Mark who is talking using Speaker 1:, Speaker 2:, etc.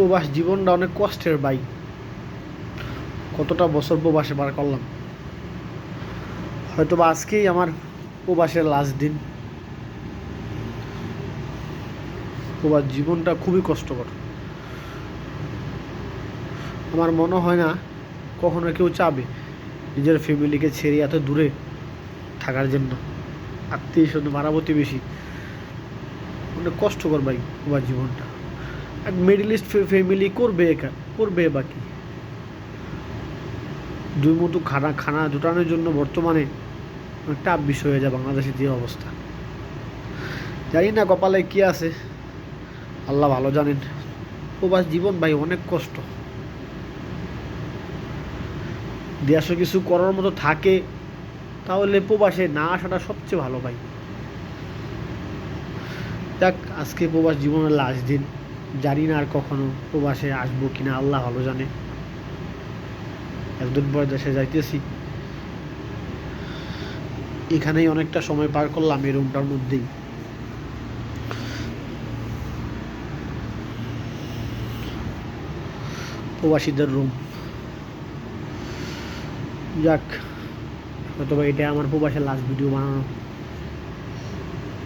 Speaker 1: প্রবাস জীবনটা অনেক কষ্টের ভাই। কতটা বছর প্রবাসে পার করলাম। হয়তো বা আজকেই আমার প্রবাসের লাস্ট দিন। প্রবাস জীবনটা খুবই কষ্টকর। আমার মনে হয় না কখনো কেউ চাবে নিজের ফ্যামিলিকে ছেড়ে এত দূরে থাকার জন্য। আত্মীয় স্বজন ভাড়া প্রতিবেশী অনেক কষ্টকর ভাই প্রবাস জীবনটা। মিডল ইস্ট ফ্যামিলি করবে করবে বাকি দুই মতো খানা খানা জোটানোর জন্য বর্তমানে টাফ বিষয় হয়ে যায় বাংলাদেশের যে অবস্থা। জানি না কপালে কি আছে, আল্লাহ ভালো জানেন। প্রবাস জীবন ভাই অনেক কষ্ট। দেশে কিছু করার মতো থাকে, তাহলে প্রবাসে না আসাটা সবচেয়ে ভালো ভাই। যাক, আজকে প্রবাস জীবনের লাস্ট দিন। জানি না আর কখনো প্রবাসে আসব কিনা, আল্লাহ ভালো জানে। একদিন পরে দেশে যাইতেছি। এখানেই অনেকটা সময় পার করলাম এই রুমটার মধ্যেই। প্রবাসীদের রুম। যাক হয়তো এটা আমার প্রবাসের লাস্ট ভিডিও বানানো।